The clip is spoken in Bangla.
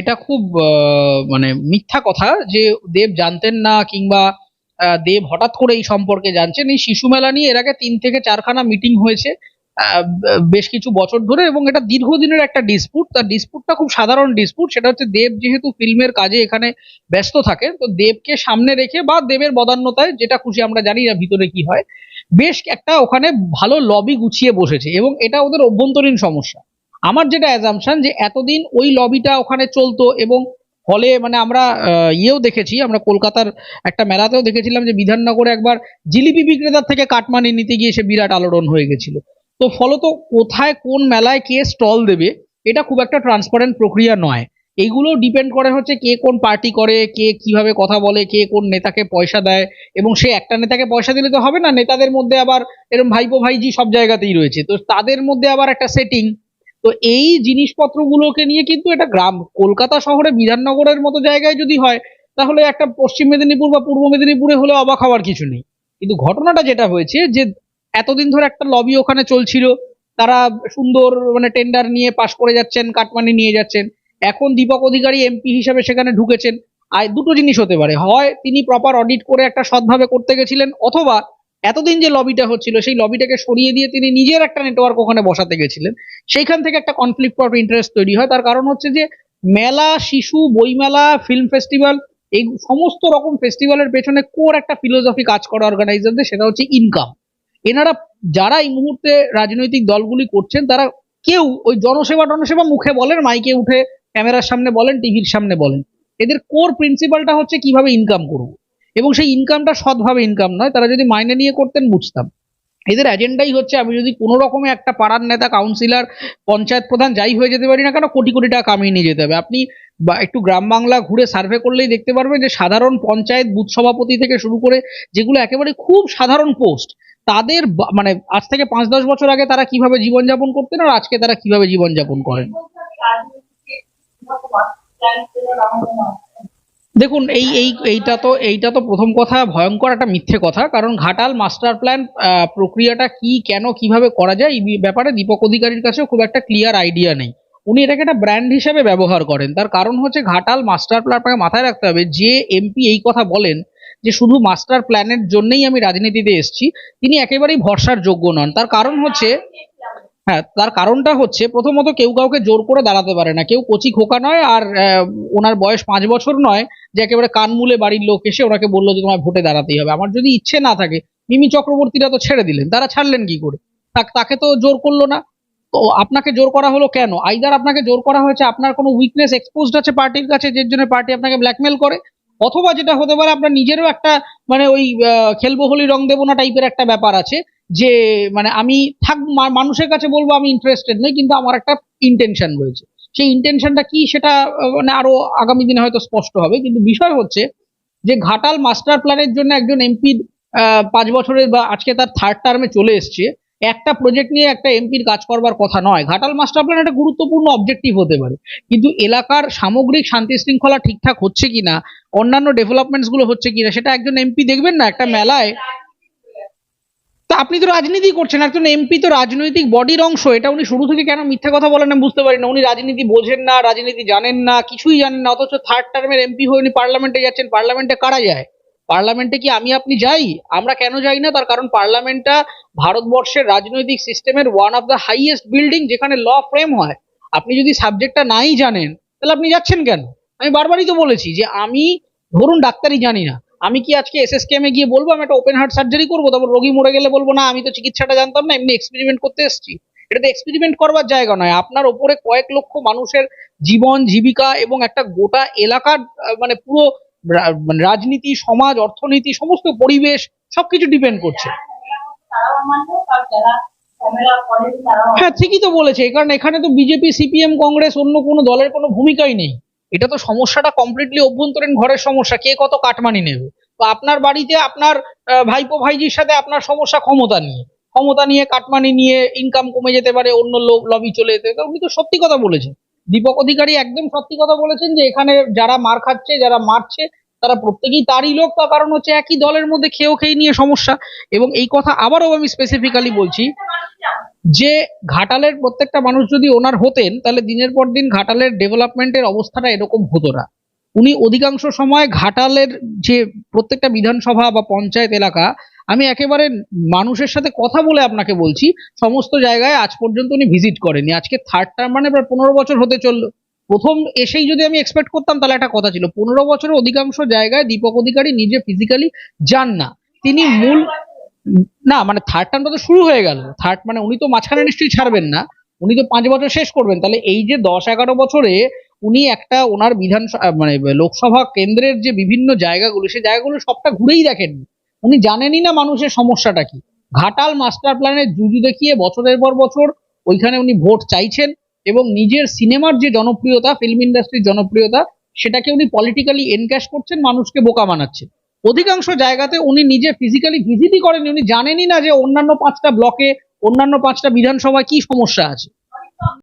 এটা খুব মানে মিথ্যা কথা যে দেব জানতেন না কিংবা দেব হঠাৎ করে এই সম্পর্কে জানছেন। এই শিশু মেলা নিয়ে এর আগে তিন থেকে চারখানা মিটিং হয়েছে বেশ কিছু বছর ধরে এবং এটা দীর্ঘদিনের একটা ডিসপুট। তার ডিসপুটটা খুব সাধারণ ডিসপুট। সেটা হচ্ছে দেব যেহেতু ফিল্মের কাজে এখানে ব্যস্ত থাকেন, তো দেবকে সামনে রেখে বা দেবের বদান্যতায় যেটা খুশি আমরা জানি না ভিতরে কি হয়, বেশ একটা ওখানে ভালো লবি গুছিয়ে বসেছে এবং এটা ওদের অভ্যন্তরীণ সমস্যা। আমার যেটা অ্যাজাম্পশন যে এতদিন ওই লবিটা ওখানে চলতো এবং ফলে মানে আমরা ইয়েও দেখেছি, আমরা কলকাতার একটা মেলাতেও দেখেছিলাম যে বিধাননগরে একবার জিলিপি বিক্রেতার থেকে কাটমানি নিতে গিয়ে সে বিরাট আলোড়ন হয়ে গেছিল। তো ফলত কোথায় কোন মেলায় কে স্টল দেবে, এটা খুব একটা ট্রান্সপারেন্ট প্রক্রিয়া নয়। এইগুলো ডিপেন্ড করে হচ্ছে কে কোন পার্টি করে, কে কীভাবে কথা বলে, কে কোন নেতাকে পয়সা দেয় এবং সে একটা নেতাকে পয়সা দিলে তো হবে না, নেতাদের মধ্যে আবার এরকম ভাইপো ভাইজি সব জায়গাতেই রয়েছে। তো তাদের মধ্যে আবার একটা সেটিং তো এই জিনিসপত্রগুলোকে নিয়ে কিন্তু এটা গ্রাম, কলকাতা শহরে বিধাননগরের মতো জায়গায় যদি হয়, তাহলে একটা পশ্চিম মেদিনীপুর বা পূর্ব মেদিনীপুরে হলে অবাক হওয়ার কিছু নেই। কিন্তু ঘটনাটা যেটা হয়েছে যে এতদিন ধরে একটা লবি ওখানে চলছিল, তারা সুন্দর মানে টেন্ডার নিয়ে পাশ করে যাচ্ছেন, কাটমানি নিয়ে যাচ্ছেন। এখন দীপক অধিকারী এমপি হিসেবে সেখানে ঢুকেছেন। আর দুটো জিনিস হতে পারে, হয় তিনি প্রপার অডিট করে একটা সৎভাবে করতে গেছিলেন, অথবা এতদিন যে লবিটা হচ্ছিল, সেই লবিটাকে সরিয়ে দিয়ে তিনি নিজের একটা নেটওয়ার্ক ওখানে বসাতে গেছিলেন। সেইখান থেকে একটা কনফ্লিক্ট অফ ইন্টারেস্ট তৈরি হয়। তার কারণ হচ্ছে যে, মেলা, শিশু, বইমেলা ফিল্ম ফেস্টিভ্যাল এই সমস্ত রকম ফেস্টিভ্যালের পেছনে কোর একটা ফিলোসফি কাজ করে অর্গানাইজারদের সেটা হচ্ছে ইনকাম এনারা যারা এই মুহূর্তে রাজনৈতিক দলগুলি করছেন, তারা কেউ ওই জনসেবা টনসেবা মুখে বলেন, মাইকে উঠে ক্যামেরার সামনে বলেন, টিভির সামনে বলেন। এদের কোর প্রিন্সিপালটা হচ্ছে কীভাবে ইনকাম করব। এবং সেই ইনকামটা সৎভাবে ইনকাম নয়, তারা যদি মাইনে নিয়ে করতেন বুঝতাম। এদের এজেন্ডাই হচ্ছে আমি যদি কোনো রকমে একটা পাড়ার নেতা কাউন্সিলর পঞ্চায়েত প্রধান যাই হয়ে যেতে পারি না কেন, কোটি কোটি টাকা কামিয়ে নিয়ে যেতে হবে। আপনি বা একটু গ্রাম বাংলা ঘুরে সার্ভে করলেই দেখতে পারবেন যে সাধারণ পঞ্চায়েত বুথ সভাপতি থেকে শুরু করে যেগুলো একেবারে খুব সাধারণ পোস্ট তাদের মানে আজ থেকে পাঁচ দশ বছর আগে তারা কীভাবে জীবনযাপন করতেন আর আজকে তারা কীভাবে জীবনযাপন করেন? দেখুন, এই এই, এইটা তো এইটা তো প্রথম কথা, ভয়ঙ্কর একটা মিথ্যে কথা, কারণ ঘাটাল মাস্টার প্ল্যান প্রক্রিয়াটা কি, কেন, কীভাবে করা যায়, এই ব্যাপারে দীপক অধিকারীর কাছেও খুব একটা ক্লিয়ার আইডিয়া নেই। উনি এটাকে একটা ব্র্যান্ড হিসেবে ব্যবহার করেন। তার কারণ হচ্ছে ঘাটাল মাস্টার প্ল্যান আপনাকে মাথায় রাখতে হবে, যে এমপি এই কথা বলেন, যে শুধু মাস্টার প্ল্যানের জন্যই আমি রাজনীতিতে এসেছি, তিনি একেবারেই ভরসার যোগ্য নন। তার কারণ হচ্ছে হ্যাঁ তার কারণটা হচ্ছে প্রথমত কেউ কাউকে জোর করে দাঁড়াতে পারে না। কেউ কচি খোকা নয় আর ওনার বয়স পাঁচ বছর নয় যে একেবারে কানমূলে বাড়ির লোক এসে ওনাকে বলল যে তোমায় ভোটে দাঁড়াতেই হবে। আমার যদি ইচ্ছে না থাকে, মিমি চক্রবর্তীরা তো ছেড়ে দিলেন, তারা ছাড়লেন কি করে? তাকে তো জোর করল না। তো আপনাকে জোর করা হলো কেন? আইদার আপনাকে জোর করা হয়েছে, আপনার কোনো উইকনেস এক্সপোজড আছে পার্টির কাছে, যে জন্য পার্টি আপনাকে ব্ল্যাকমেল করে? অথবা যেটা হতে পারে, আপনার নিজেরও একটা মানে ওই খেলব হোলি রং দেবো না টাইপের একটা ব্যাপার আছে। যে মানে আমি থাক মানুষের কাছে বলব আমি ইন্টারেস্টেড নই, কিন্তু আমার একটা ইন্টেনশন রয়েছে। সেই ইন্টেনশনটা কি সেটা মানে আরও আগামী দিনে হয়তো স্পষ্ট হবে, কিন্তু বিষয় হচ্ছে যে ঘাটাল মাস্টার প্ল্যানের জন্য একজন এমপি পাঁচ বছরের বা আজকে তার থার্ড টার্মে চলে এসছে, একটা প্রজেক্ট নিয়ে একটা এমপির কাজ করবার কথা নয়। ঘাটাল মাস্টার প্ল্যান একটা গুরুত্বপূর্ণ অবজেক্টিভ হতে পারে, কিন্তু এলাকার সামগ্রিক শান্তি শৃঙ্খলা ঠিকঠাক হচ্ছে কিনা, অন্যান্য ডেভেলপমেন্টসগুলো হচ্ছে কিনা, সেটা একজন এমপি দেখবেন না, একটা মেলায় তা আপনি তো রাজনীতি করছেন, একজন এমপি তো রাজনৈতিক বডির অংশ, এটা উনি শুরু থেকে কেন মিথ্যা কথা বলেন আমি বুঝতে পারি না উনি রাজনীতি বোঝেন না, রাজনীতি জানেন না, কিছুই জানেন না, অথচ থার্ড টার্মের এমপি হয়ে উনি পার্লামেন্টে যাচ্ছেন। পার্লামেন্টে কারা যায়? পার্লামেন্টে কি আমি আপনি যাই? আমরা কেন যাই না? তার কারণ পার্লামেন্টটা ভারতবর্ষের রাজনৈতিক সিস্টেমের one of the highest building যেখানে ল ফ্রেম হয়। আপনি যদি সাবজেক্টটা নাই জানেন, তাহলে আপনি যাচ্ছেন কেন? আমি বারবারই তো বলেছি যে আমি, ধরুন ডাক্তারি জানি না আমি কি আজকে এসএসকেএমে গিয়ে বলব? আমি একটা ওপেন হার্ট সার্জারি করব, তারপর রোগী মরে গেলে বলব, না, আমি তো চিকিৎসাটা জানতাম না, এমনি এক্সপেরিমেন্ট করতে এসেছি। এটা তো এক্সপেরিমেন্ট করবার জায়গা নয়। আপনার ওপরে কয়েক লক্ষ মানুষের জীবন, জীবিকা এবং একটা গোটা এলাকার মানে পুরো মানে রাজনীতি, সমাজ, অর্থনীতি, সমস্ত পরিবেশ সবকিছু ডিপেন্ড করছে। হ্যাঁ ঠিকই তো বলেছে। কারণ এখানে তো বিজেপি সিপিএম কংগ্রেস অন্য কোনো দলের কোনো ভূমিকাই নেই। এটা তো সমস্যাটা কমপ্লিটলি অভ্যন্তরীণ ঘরের সমস্যা। কে কত কাটমানি নেবে? তো আপনার বাড়িতে আপনার ভাইপো ভাইজির সাথে আপনার সমস্যা ক্ষমতা নিয়ে। ক্ষমতা নিয়ে কাটমানি নিয়ে ইনকাম কমে যেতে পারে, অন্য লবি চলে যেতে। উনি তো সত্যি কথা বলেছেন। দীপক অধিকারী একদম সত্যি কথা বলেছেন যে এখানে যারা মার খাচ্ছে, যারা মারছে, তারা প্রত্যেকেই তারই লোক। তার কারণ হচ্ছে একই দলের মধ্যে খেয়েও খেয়ে নিয়ে সমস্যা। এবং এই কথা আবারও আমি স্পেসিফিক্যালি বলছি যে ঘাটালের প্রত্যেকটা মানুষ যদি ওনার হতেন, তাহলে দিনের পর দিন ঘাটালের ডেভেলপমেন্টের অবস্থাটা এরকম হতো না। উনি অধিকাংশ সময় ঘাটালের যে প্রত্যেকটা বিধানসভা বা পঞ্চায়েত এলাকা, আমি একেবারে মানুষের সাথে কথা বলে আপনাকে বলছি, সমস্ত জায়গায় আজ পর্যন্ত উনি ভিজিট করেনি আজকে থার্ড টার্ম মানে প্রায় পনেরো বছর হতে চলল। প্রথম এসেই যদি আমি এক্সপেক্ট করতাম, তাহলে একটা কথা ছিল, পনেরো বছরের অধিকাংশ জায়গায় দীপক অধিকারী নিজে ফিজিক্যালি যান না। তিনি মূল না মানে থার্ড টার্মটা তো শুরু হয়ে গেল। থার্ড মানে উনি তো মাঝখানে নিশ্চয়ই ছাড়বেন না। উনি তো পাঁচ বছর শেষ করবেন। তাহলে এই যে দশ এগারো বছরে উনি একটা ওনার বিধান মানে লোকসভা কেন্দ্রের যে বিভিন্ন জায়গাগুলো, সেই জায়গাগুলো সবটা ঘুরেই দেখেননি। উনি জানেনই না মানুষের সমস্যাটা কি। ঘাটাল মাস্টার প্ল্যানের জুজু দেখিয়ে বছরের পর বছর ওইখানে উনি ভোট চাইছেন এবং নিজের সিনেমার যে জনপ্রিয়তা ফিল্ম ইন্ডাস্ট্রির জনপ্রিয়তা, সেটাকে উনি পলিটিক্যালি এনক্যাশ করছেন, মানুষকে বোকা বানাচ্ছেন। অধিকাংশ জায়গাতে উনি নিজে ফিজিক্যালি ভিজিটই করেনি উনি জানেনই না যে অন্যান্য পাঁচটা ব্লকে অন্যান্য পাঁচটা বিধানসভায় কি সমস্যা আছে।